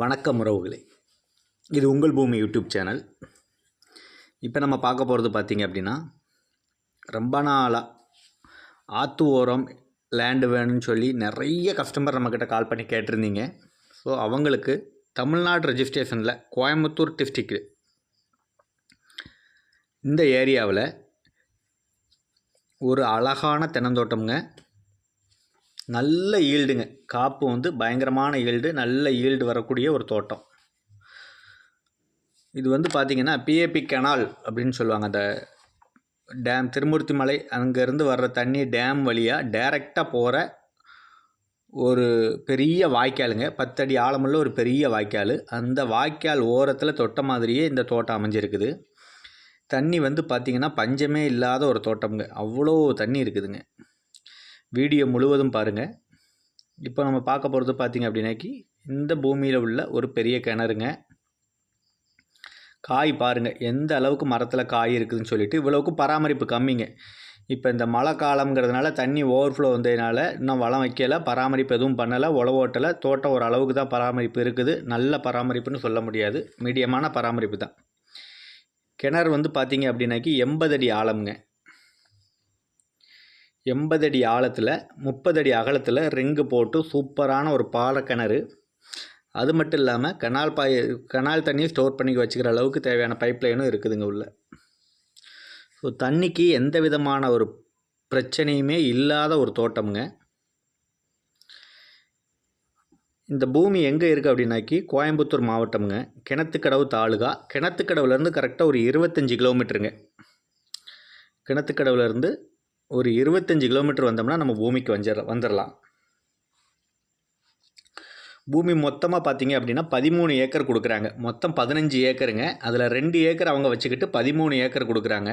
வணக்கம் உறவுகளே. இது உங்கள் பூமி யூடியூப் சேனல். இப்போ நம்ம பார்க்க போகிறது பார்த்திங்க அப்படின்னா ரொம்ப நாளாக ஆற்று ஓரம் லேண்டு வேணும்னு சொல்லி நிறைய கஸ்டமர் நம்மக்கிட்ட கால் பண்ணி கேட்டிருந்தீங்க. ஸோ அவங்களுக்கு தமிழ்நாடு ரெஜிஸ்ட்ரேஷனில் கோயம்புத்தூர் டிஸ்ட்ரிக்ட் இந்த ஏரியாவில் ஒரு அழகான தென்னந்தோட்டம்ங்க. நல்ல ஈல்டுங்க. காப்பு வந்து பயங்கரமான ஈல்டு நல்ல ஈல்டு வரக்கூடிய ஒரு தோட்டம். இது வந்து பார்த்திங்கன்னா பிஏபி கெனால் அப்படின்னு சொல்லுவாங்க. அந்த டேம் திருமூர்த்தி மலை அங்கேருந்து வர்ற தண்ணி டேம் வழியாக டைரெக்டாக போகிற ஒரு பெரிய வாய்க்காலுங்க. பத்தடி ஆழமுள்ள ஒரு பெரிய வாய்க்கால். அந்த வாய்க்கால் ஓரத்தில் தொட்ட மாதிரியே இந்த தோட்டம் அமைஞ்சிருக்குது. தண்ணி வந்து பார்த்திங்கன்னா பஞ்சமே இல்லாத ஒரு தோட்டம்ங்க. அவ்வளோ தண்ணி இருக்குதுங்க. வீடியோ முழுவதும் பாருங்கள் இப்போ நம்ம பார்க்க போகிறது பார்த்திங்க அப்படின்னாக்கி இந்த பூமியில் உள்ள ஒரு பெரிய கிணறுங்க. காய் பாருங்கள் எந்த அளவுக்கு மரத்தில் காய் இருக்குதுன்னு சொல்லிட்டு இவ்வளவுக்கு பராமரிப்பு கம்மிங்க. இப்போ இந்த மழை காலங்கிறதுனால தண்ணி ஓவர்ஃப்ளோ வந்ததுனால இன்னும் வளம் வைக்கல பராமரிப்பு எதுவும் பண்ணலை உழவோட்டலை தோட்டம் ஒரு அளவுக்கு தான் பராமரிப்பு இருக்குது. நல்ல பராமரிப்புன்னு சொல்ல முடியாது மீடியமான பராமரிப்பு தான். கிணறு வந்து பார்த்திங்க அப்படின்னாக்கி எண்பது அடி ஆழம்ங்க. எண்பது அடி ஆழத்தில் முப்பது அடி அகலத்தில் ரிங்கு போட்டு சூப்பரான ஒரு பாலக்கிணறு அது மட்டும் இல்லாமல் கனால் பாய் கனால் தண்ணியை ஸ்டோர் பண்ணி வச்சுக்கிற அளவுக்கு தேவையான பைப் லைனும் இருக்குதுங்க உள்ள. ஸோ தண்ணிக்கு எந்த விதமான ஒரு பிரச்சனையுமே இல்லாத ஒரு தோட்டம்ங்க. இந்த பூமி எங்கே இருக்குது அப்படின்னாக்கி கோயம்புத்தூர் மாவட்டம்ங்க. கிணத்துக்கடவு தாலுகா. கிணத்துக்கடவுலேருந்து கரெக்டாக ஒரு இருபத்தஞ்சி கிலோமீட்டருங்க கிணத்துக்கடவுலேருந்து ஒரு இருபத்தஞ்சி கிலோமீட்டர் வந்தோம்னா நம்ம பூமிக்கு வந்துட வந்துடலாம் பூமி மொத்தமாக பார்த்தீங்க அப்படின்னா பதிமூணு ஏக்கர் கொடுக்குறாங்க. மொத்தம் பதினஞ்சு ஏக்கருங்க. அதில் ரெண்டு ஏக்கர் அவங்க வச்சுக்கிட்டு பதிமூணு ஏக்கர் கொடுக்குறாங்க.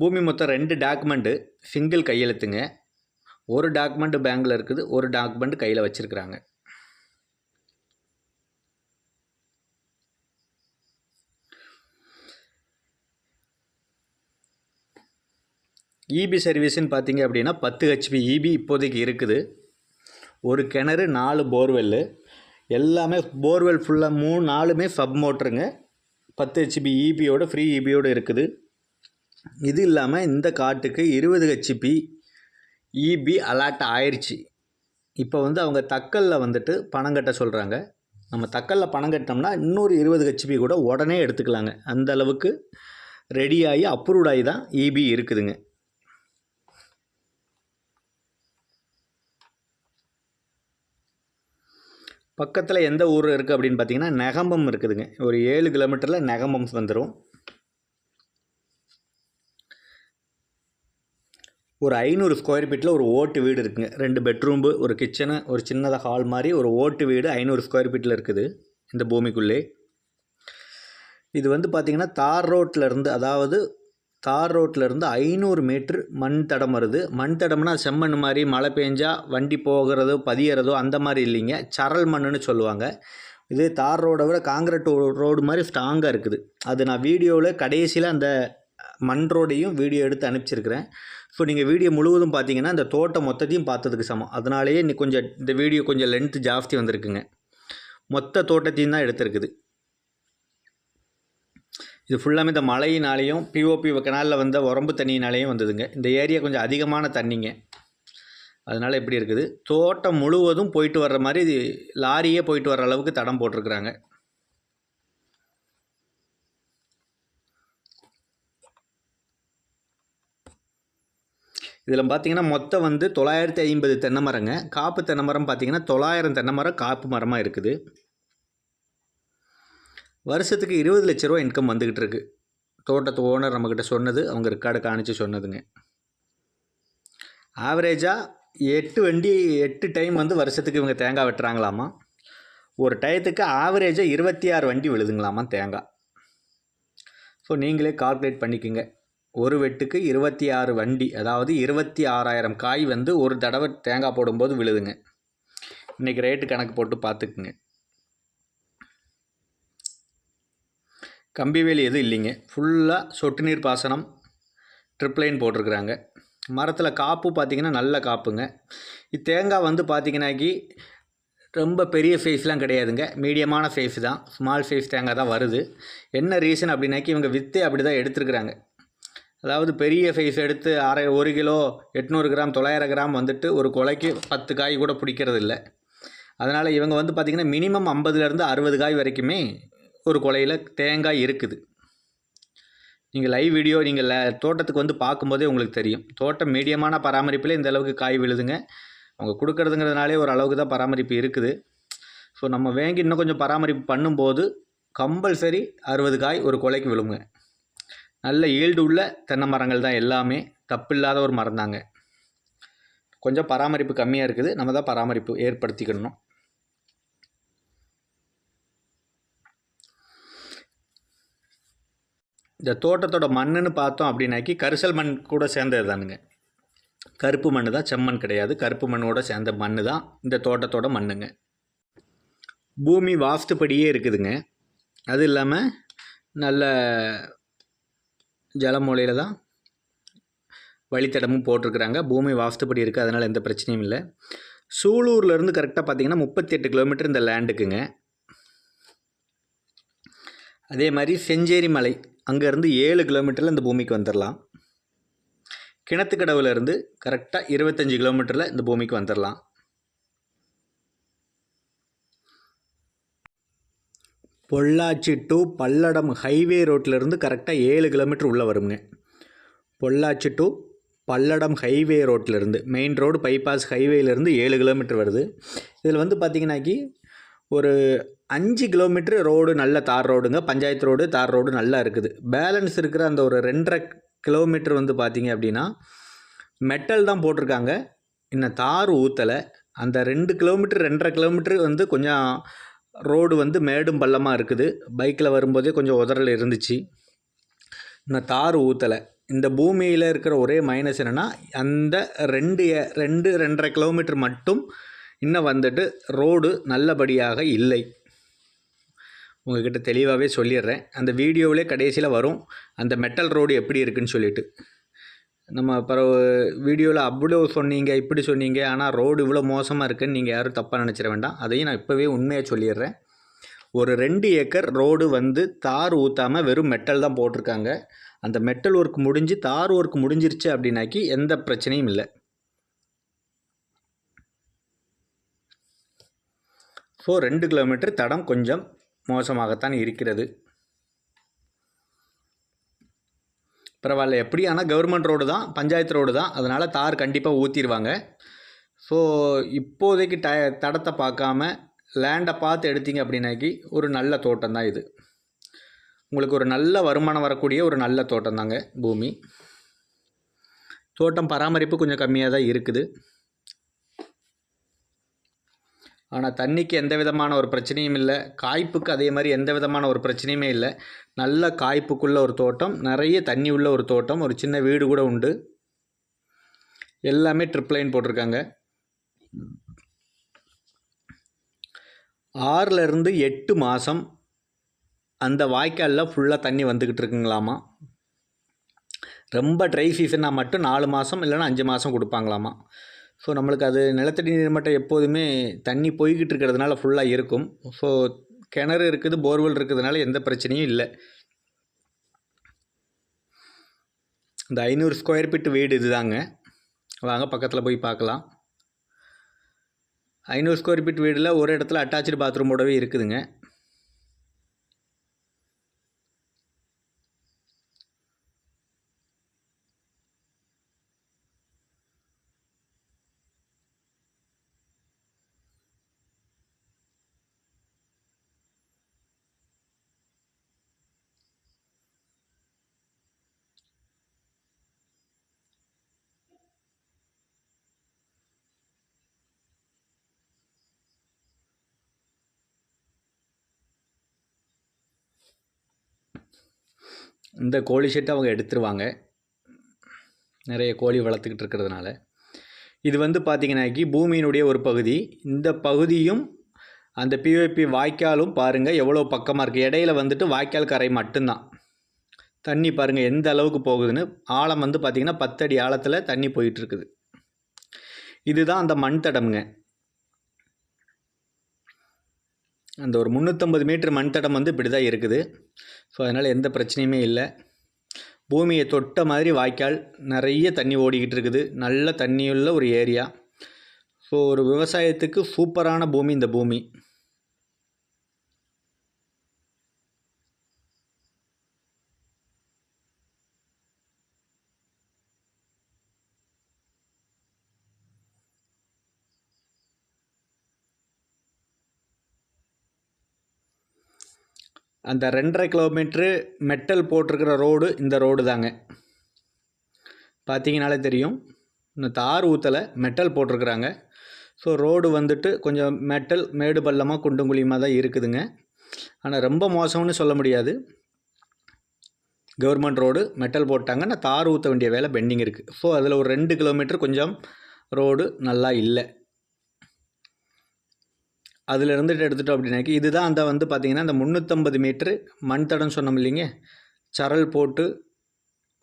பூமி மொத்தம் ரெண்டு டாக்குமெண்ட்டு சிங்கிள் கையெழுத்துங்க. ஒரு டாக்குமெண்ட் பேங்கில் இருக்குது ஒரு டாக்குமெண்ட் கையில் வச்சுருக்குறாங்க. இபி சர்வீஸ்ன்னு பார்த்தீங்க அப்படின்னா பத்து ஹெச்பி இபி இப்போதைக்கு இருக்குது. ஒரு கிணறு நாலு போர்வெல்லு எல்லாமே போர்வெல் ஃபுல்லாக மூணு நாலுமே சப் மோட்டருங்க பத்து ஹெச்பி இபியோட ஃப்ரீ இபியோடு இருக்குது. இது இல்லாமல் இந்த காட்டுக்கு இருபது ஹெச்பி இபி அலாட் ஆயிடுச்சு இப்போ வந்து அவங்க தக்கலில் வந்துட்டு பணம் கட்ட சொல்கிறாங்க நம்ம தக்கலில் பணம் கட்டினோம்னா இன்னொரு இருபது ஹெச்பி கூட உடனே எடுத்துக்கலாங்க. அந்த அளவுக்கு ரெடியாகி அப்ரூவ்ட் ஆகி தான் இபி இருக்குதுங்க. பக்கத்தில் எந்த ஊர் இருக்குது அப்படின்னு பார்த்தீங்கன்னா நெகம்பம் இருக்குதுங்க. ஒரு ஏழு கிலோமீட்டரில் நெகம்பம் வந்துடும் ஒரு ஐநூறு ஸ்கொயர் ஃபீட்டில் ஒரு ஓட்டு வீடு இருக்குங்க. ரெண்டு பெட்ரூம்பு ஒரு கிச்சனு ஒரு சின்னதாக ஹால் மாதிரி ஒரு ஓட்டு வீடு ஐநூறு ஸ்கொயர் ஃபீட்டில் இருக்குது இந்த பூமிக்குள்ளே. இது வந்து பார்த்திங்கன்னா தார் ரோட்டில் இருந்து அதாவது தார் ரோட்டில் இருந்து ஐநூறு மீட்ரு மண் தடம் வருது. மண் தடம்னா செம்மண் மாதிரி மழை பெஞ்சா வண்டி போகிறதோ பதியறதோ அந்த மாதிரி இல்லைங்க. சரல் மண்ணுன்னு சொல்லுவாங்க. இது தார் ரோடை விட காங்கிரட் ரோடு மாதிரி ஸ்ட்ராங்காக இருக்குது. அது நான் வீடியோவில் கடைசியில் அந்த மண் ரோடையும் வீடியோ எடுத்து அனுப்பிச்சிருக்கிறேன். ஸோ நீங்கள் வீடியோ முழுவதும் பார்த்தீங்கன்னா அந்த தோட்டம் மொத்தத்தையும் பார்த்ததுக்கு சமம். அதனாலேயே இன்னைக்கு கொஞ்சம் இந்த வீடியோ கொஞ்சம் லென்த்து ஜாஸ்தி வந்திருக்குங்க. மொத்த தோட்டத்தையும் தான் எடுத்திருக்குது. இது ஃபுல்லாமே இந்த மழையினாலேயும் பிஓபி கனாலில் வந்த உரம்பு தண்ணியினாலேயும் வந்ததுங்க. இந்த ஏரியா கொஞ்சம் அதிகமான தண்ணிங்க. அதனால் எப்படி இருக்குது? தோட்டம் முழுவதும் போயிட்டு வர்ற மாதிரி இது லாரியே போயிட்டு வர்ற அளவுக்கு தடம் போட்டிருக்கிறாங்க. இதில் பார்த்தீங்கன்னா மொத்தம் வந்து தொள்ளாயிரத்தி ஐம்பது தென்னை மரங்க. காப்பு தென்னை மரம் பார்த்தீங்கன்னா தொள்ளாயிரம் தென்னை மரம் காப்பு மரமாக இருக்குது. வருஷத்துக்கு இருபது லட்ச ரூபா இன்கம் வந்துக்கிட்டு இருக்குது தோட்டத்து ஓனர் நம்மக்கிட்ட சொன்னது அவங்க ரெக்கார்டு காணிச்சு சொன்னதுங்க. ஆவரேஜாக எட்டு வண்டி எட்டு டைம் வந்து வருஷத்துக்கு இவங்க தேங்காய் வெட்டுறாங்களாமா? ஒரு டயத்துக்கு ஆவரேஜாக இருபத்தி ஆறு வண்டி விழுதுங்களாமா தேங்காய்? ஸோ நீங்களே கால்குலேட் பண்ணிக்கோங்க. ஒரு வெட்டுக்கு இருபத்தி ஆறு வண்டி அதாவது இருபத்தி ஆறாயிரம் காய் வந்து ஒரு தடவை தேங்காய் போடும்போது விழுதுங்க. இன்றைக்கி ரேட்டு கணக்கு போட்டு பார்த்துக்குங்க. கம்பிவேலி எதுவும் இல்லைங்க. ஃபுல்லாக சொட்டு நீர் பாசனம் ட்ரிப் லைன் போட்டிருக்குறாங்க. மரத்தில் காப்பு பார்த்திங்கன்னா நல்ல காப்புங்க. இது தேங்காய் வந்து பார்த்திங்கனாக்கி ரொம்ப பெரிய சைஸ்லாம் கிடையாதுங்க. மீடியமான சைஸ் தான். ஸ்மால் சைஸ் தேங்காய் தான் வருது. என்ன ரீசன் அப்படின்னாக்கி இவங்க வித்தே அப்படி தான் எடுத்துருக்குறாங்க. அதாவது பெரிய சைஸ் எடுத்து அரை ஒரு கிலோ எட்நூறு கிராம் தொள்ளாயிரம் கிராம் வந்துட்டு ஒரு கொலைக்கு பத்து காய் கூட பிடிக்கிறது இல்லை அதனால் இவங்க வந்து பார்த்திங்கன்னா மினிமம் ஐம்பதுலேருந்து அறுபது காய் வரைக்குமே ஒரு கொலையில் தேங்காய் இருக்குது. நீங்கள் லைவ் வீடியோ நீங்கள் தோட்டத்துக்கு வந்து பார்க்கும்போதே உங்களுக்கு தெரியும். தோட்டம் மீடியமான பராமரிப்பில் இந்த அளவுக்கு காய் விழுதுங்க. அவங்க கொடுக்குறதுங்கிறதுனாலே ஒரு அளவுக்கு தான் பராமரிப்பு இருக்குது. ஸோ நம்ம வாங்கி இன்னும் கொஞ்சம் பராமரிப்பு பண்ணும்போது கம்பல்சரி அறுபது காய் ஒரு கொலைக்கு விழுங்க. நல்ல ஈல்டு உள்ள தென்னை மரங்கள் தான் எல்லாமே. தப்பில்லாத ஒரு மரம் தாங்க கொஞ்சம் பராமரிப்பு கம்மியாக இருக்குது. நம்ம தான் பராமரிப்பு ஏற்படுத்திக்கணும். இந்த தோட்டத்தோட மண்ணுன்னு பார்த்தோம் அப்படின்னாக்கி கரிசல் மண் கூட சேர்ந்தது தானுங்க கருப்பு மண் தான் செம்மண் கிடையாது. கருப்பு மண்ணோட சேர்ந்த மண் தான் இந்த தோட்டத்தோட மண்ணுங்க. பூமி வாஸ்துப்படியே இருக்குதுங்க. அது இல்லாமல் நல்ல ஜலமூலையில் தான் வழித்தடமும் போட்டிருக்கிறாங்க. பூமி வாஸ்துப்படி இருக்குது அதனால் எந்த பிரச்சனையும் இல்லை. சூலூர்லேருந்து கரெக்டாக பார்த்தீங்கன்னா முப்பத்தி எட்டு கிலோமீட்டர் இந்த லேண்டுக்குங்க. அதே மாதிரி செஞ்சேரி மலை. அங்கேருந்து ஏழு கிலோமீட்டரில் இந்த பூமிக்கு வந்துடலாம் கிணத்துக்கடவுலேருந்து கரெக்டாக இருபத்தஞ்சி கிலோமீட்டரில் இந்த பூமிக்கு வந்துடலாம் பொள்ளாச்சி டு பல்லடம் ஹைவே ரோட்டிலேருந்து கரெக்டாக ஏழு கிலோமீட்டர் உள்ளே வருங்க. பொள்ளாச்சி டு பல்லடம் ஹைவே ரோட்டிலேருந்து மெயின் ரோடு பைபாஸ் ஹைவேலேருந்து ஏழு கிலோமீட்டர் வருது. இதில் வந்து பார்த்திங்கனாக்கி ஒரு அஞ்சு கிலோமீட்டர் ரோடு நல்ல தார் ரோடுங்க. பஞ்சாயத்து ரோடு தார் ரோடு நல்லா இருக்குது. பேலன்ஸ் இருக்கிற அந்த ஒரு ரெண்டரை கிலோமீட்டர் வந்து பார்த்திங்க அப்படின்னா மெட்டல் தான் போட்டிருக்காங்க. இன்னும் தார் ஊற்றலை அந்த ரெண்டு கிலோமீட்டர் ரெண்டரை கிலோமீட்டர் வந்து கொஞ்சம் ரோடு வந்து மேடும் பள்ளமாக இருக்குது. பைக்கில் வரும்போதே கொஞ்சம் உதறல் இருந்துச்சு. இன்னும் தார் ஊற்றலை இந்த பூமியில் இருக்கிற ஒரே மைனஸ் என்னென்னா அந்த ரெண்டு ரெண்டு ரெண்டரை கிலோமீட்டர் மட்டும் இன்னும் வந்துட்டு ரோடு நல்லபடியாக இல்லை. உங்கள்கிட்ட தெளிவாகவே சொல்லிடுறேன். அந்த வீடியோவிலே கடைசியில் வரும். அந்த மெட்டல் ரோடு எப்படி இருக்குன்னு சொல்லிட்டு. நம்ம பரவ வீடியோவில் அவ்வளோ சொன்னீங்க இப்படி சொன்னீங்க. ஆனால் ரோடு இவ்வளோ மோசமாக இருக்குன்னு நீங்கள் யாரும் தப்பாக நினச்சிட வேண்டாம். அதையும் நான் இப்போவே உண்மையாக சொல்லிடுறேன். ஒரு ரெண்டு ஏக்கர் ரோடு வந்து தார் ஊற்றாமல் வெறும் மெட்டல் தான் போட்டிருக்காங்க. அந்த மெட்டல் ஒர்க் முடிஞ்சு தார் ஒர்க் முடிஞ்சிருச்சு அப்படின்னாக்கி எந்த பிரச்சனையும் இல்லை. ஸோ ரெண்டு கிலோமீட்டர் தடம் கொஞ்சம் மோசமாகத்தான் இருக்கிறது. பரவாயில்ல எப்படி ஆனால் கவர்மெண்ட் ரோடு தான் பஞ்சாயத்து ரோடு தான் அதனால் தார் கண்டிப்பாக ஊற்றிடுவாங்க ஸோ இப்போதைக்கு ட தடத்தை பார்க்காம லேண்டை பார்த்து எடுத்தீங்க அப்படின்னாக்கி ஒரு நல்ல தோட்டம் தான் இது. உங்களுக்கு ஒரு நல்ல வருமானம் வரக்கூடிய ஒரு நல்ல தோட்டம் தாங்க பூமி. தோட்டம் பராமரிப்பு கொஞ்சம் கம்மியாக தான் இருக்குது. ஆனால் தண்ணிக்கு எந்த விதமான ஒரு பிரச்சனையும் இல்லை. காய்ப்புக்கு அதே மாதிரி எந்த விதமான ஒரு பிரச்சனையுமே இல்லை. நல்ல காய்ப்புக்குள்ள ஒரு தோட்டம் நிறைய தண்ணி உள்ள ஒரு தோட்டம் ஒரு சின்ன வீடு கூட உண்டு. எல்லாமே ட்ரிப் லைன் போட்டிருக்காங்க. ஆறுலேருந்து எட்டு மாதம் அந்த வாய்க்காலில் ஃபுல்லாக தண்ணி வந்துக்கிட்டு இருக்குங்களாமா. ரொம்ப ட்ரை சீசனாக மட்டும் நாலு மாதம் இல்லைன்னா அஞ்சு மாதம் கொடுப்பாங்களாமா. ஸோ நம்மளுக்கு அது நிலத்தடி நீர் மட்டம் எப்போதுமே தண்ணி போய்கிட்டு இருக்கிறதுனால ஃபுல்லாக இருக்கும். ஸோ கிணறு இருக்குது போர்வெல் இருக்கிறதுனால எந்த பிரச்சனையும் இல்லை. இந்த ஐநூறு ஸ்கொயர் ஃபீட் வீடு இதுதாங்க. வாங்க பக்கத்தில் போய் பார்க்கலாம். ஐநூறு ஸ்கொயர் ஃபீட் வீடில் ஒரு இடத்துல அட்டாச்சு பாத்ரூமோடவே இருக்குதுங்க. இந்த கோழி ஷெட்டை அவங்க எடுத்துருவாங்க. நிறைய கோழி வளர்த்துக்கிட்டு இருக்கிறதுனால. இது வந்து பார்த்திங்கனாக்கி பூமியினுடைய ஒரு பகுதி. இந்த பகுதியும் அந்த பிஓபி வாய்க்காலும் பாருங்கள் எவ்வளோ பக்கமாக இருக்குது இடையில வந்துட்டு வாய்க்கால் கரை மட்டும்தான். தண்ணி பாருங்கள் எந்த அளவுக்கு போகுதுன்னு. ஆழம் வந்து பார்த்திங்கன்னா பத்தடி ஆழத்தில் தண்ணி போயிட்டுருக்குது. இதுதான் அந்த மண் தடம்ங்க. அந்த ஒரு முந்நூற்றம்பது மீட்ரு மண் தடம் வந்து இப்படி தான் இருக்குது. ஸோ அதனால் எந்த பிரச்சனையுமே இல்லை. பூமியை தொட்ட மாதிரி வாய்க்கால் நிறைய தண்ணி ஓடிக்கிட்டு இருக்குது. நல்ல தண்ணியுள்ள ஒரு ஏரியா. ஸோ ஒரு விவசாயத்துக்கு சூப்பரான பூமி இந்த பூமி. அந்த ரெண்டரை கிலோமீட்ரு மெட்டல் போட்டிருக்கிற ரோடு இந்த ரோடு தாங்க. பார்த்தீங்கனாலே தெரியும். இந்த தார் ஊற்றலை மெட்டல் போட்டிருக்குறாங்க. ஸோ ரோடு வந்துட்டு கொஞ்சம் மெட்டல் மேடு பள்ளமாக குண்டும் குழியுமாக தான் இருக்குதுங்க. ஆனால் ரொம்ப மோசம்னு சொல்ல முடியாது. கவர்மெண்ட் ரோடு மெட்டல் போட்டாங்கன்னா தார் ஊற்ற வேண்டிய வேலை பெண்டிங் இருக்குது ஸோ அதில் ஒரு ரெண்டு கிலோமீட்டர் கொஞ்சம் ரோடு நல்லா இல்லை. அதில் இருந்துட்டு எடுத்துட்டோம் அப்படின்னாக்கி இதுதான் அந்த வந்து பார்த்திங்கன்னா அந்த முந்நூற்றம்பது மீட்ரு மண் தடம் சொன்னோம் இல்லைங்க. சரல் போட்டு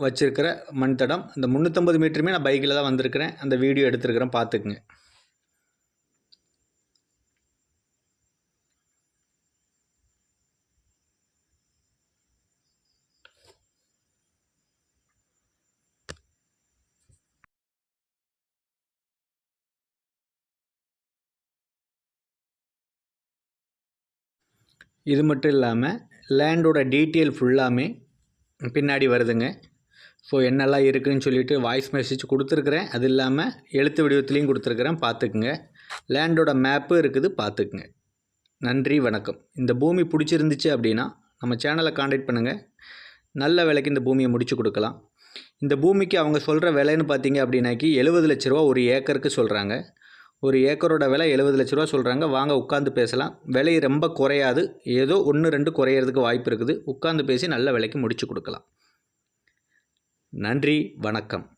வச்சுருக்கிற மண் தடம். அந்த முந்நூற்றம்பது மீட்டருமே நான் பைக்கில் தான் வந்திருக்கிறேன். அந்த வீடியோ எடுத்துருக்கிறேன் பார்த்துக்குங்க. இது மட்டும் இல்லாமல் லேண்டோட டீட்டெயில் ஃபுல்லாமே பின்னாடி வருதுங்க. ஸோ என்னெல்லாம் இருக்குதுன்னு சொல்லிட்டு வாய்ஸ் மெசேஜ் கொடுத்துருக்குறேன். அது இல்லாமல் எழுத்து வடிவத்துலேயும் கொடுத்துருக்குறேன். பார்த்துக்குங்க. லேண்டோட மேப்பு இருக்குது பார்த்துக்குங்க. நன்றி வணக்கம். இந்த பூமி பிடிச்சிருந்துச்சு அப்படின்னா நம்ம சேனலை காண்டாக்ட் பண்ணுங்கள் நல்ல விலைக்கு இந்த பூமியை முடிச்சு கொடுக்கலாம். இந்த பூமிக்கு அவங்க சொல்கிற விலைன்னு பார்த்தீங்க அப்படின்னாக்கி எழுபது லட்ச ரூபா ஒரு ஏக்கருக்கு சொல்கிறாங்க ஒரு ஏக்கரோட விலை எழுபது லட்ச ரூபா சொல்கிறாங்க வாங்க உட்காந்து பேசலாம். விலை ரொம்ப குறையாது. ஏதோ ஒன்று ரெண்டு குறையிறதுக்கு வாய்ப்பு இருக்குது. உட்காந்து பேசி நல்ல விலைக்கு முடிச்சு கொடுக்கலாம். நன்றி வணக்கம்.